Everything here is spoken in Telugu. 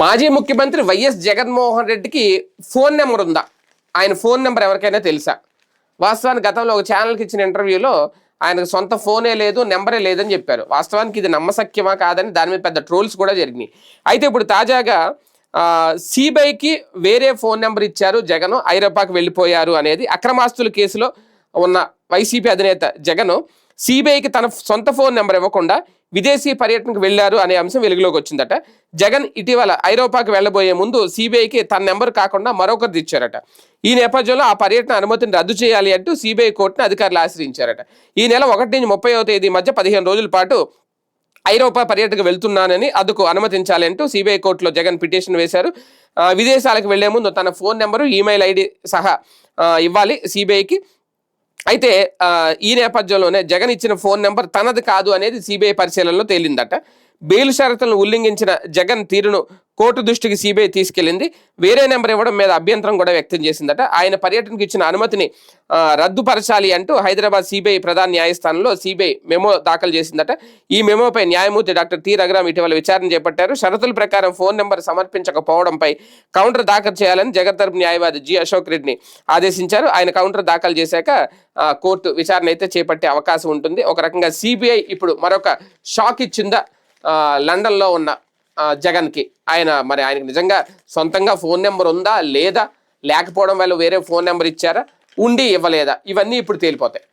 మాజీ ముఖ్యమంత్రి వైఎస్ జగన్మోహన్ రెడ్డికి ఫోన్ నెంబర్ ఉందా? ఆయన ఫోన్ నెంబర్ ఎవరికైనా తెలుసా? వాస్తవానికి గతంలో ఒక ఛానల్కి ఇచ్చిన ఇంటర్వ్యూలో ఆయనకు సొంత ఫోనే లేదు నెంబరే లేదని చెప్పారు. వాస్తవానికి ఇది నమ్మసక్యమా కాదని దాని మీద పెద్ద ట్రోల్స్ కూడా జరిగినాయి. అయితే ఇప్పుడు తాజాగా సిబిఐకి వేరే ఫోన్ నెంబర్ ఇచ్చారు జగన్ ఐరోపాకి వెళ్ళిపోయారు అనేది అక్రమాస్తుల కేసులో ఉన్న వైసీపీ అధినేత జగన్. సిబిఐకి తన సొంత ఫోన్ నెంబర్ ఇవ్వకుండా విదేశీ పర్యటనకు వెళ్ళారు అనే అంశం వెలుగులోకి వచ్చిందట. జగన్ ఇటీవల ఐరోపాకి వెళ్ళబోయే ముందు సిబిఐకి తన నెంబర్ కాకుండా మరొకరిది ఇచ్చారట ఈ నేపథ్యంలో ఆ పర్యటన అనుమతిని రద్దు చేయాలి అంటూ సిబిఐ కోర్టును అధికారులు ఆశ్రయించారట. ఈ నెల ఒకటి నుంచి ముప్పైవ తేదీ మధ్య పదిహేను రోజుల పాటు ఐరోపా పర్యటనకు వెళ్తున్నానని అందుకు అనుమతించాలి అంటూ సిబిఐ కోర్టులో జగన్ పిటిషన్ వేశారు. విదేశాలకు వెళ్ళే ముందు తన ఫోన్ నెంబరు ఈమెయిల్ ఐడి సహా ఇవ్వాలి సిబిఐకి. అయితే ఈ నేపథ్యంలోనే జగన్ ఇచ్చిన ఫోన్ నెంబర్ తనది కాదు అనేది సిబిఐ పరిశీలనలో తేలిందట. బెయిల్ షరతులను ఉల్లంఘించిన జగన్ తీరును కోర్టు దృష్టికి సిబిఐ తీసుకెళ్ళింది వేరే నెంబర్ ఇవ్వడం మీద అభ్యంతరం కూడా వ్యక్తం చేసిందట. ఆయన పర్యటనకు ఇచ్చిన అనుమతిని రద్దుపరచాలి అంటూ హైదరాబాద్ సిబిఐ ప్రధాన న్యాయస్థానంలో సిబిఐ మెమో దాఖలు చేసిందట. ఈ మెమోపై న్యాయమూర్తి డాక్టర్ టి. రఘురామ్ ఇటీవల విచారణ చేపట్టారు. షరతుల ప్రకారం ఫోన్ నెంబర్ సమర్పించకపోవడంపై కౌంటర్ దాఖలు చేయాలని జగన్ తరపు న్యాయవాది జి. అశోక్ రెడ్డిని ఆదేశించారు. ఆయన కౌంటర్ దాఖలు చేశాక కోర్టు విచారణ అయితే చేపట్టే అవకాశం ఉంటుంది. ఒక రకంగా సిబిఐ ఇప్పుడు మరొక షాక్ ఇచ్చిందా? లండన్లో ఉన్న జగన్కి. ఆయన మరి ఆయనకి నిజంగా సొంతంగా ఫోన్ నెంబర్ ఉందా లేదా? లేకపోవడం వల్ల వేరే ఫోన్ నెంబర్ ఇచ్చారా? ఉండి ఇవ్వలేదా? ఇవన్నీ ఇప్పుడు తేలిపోతాయి.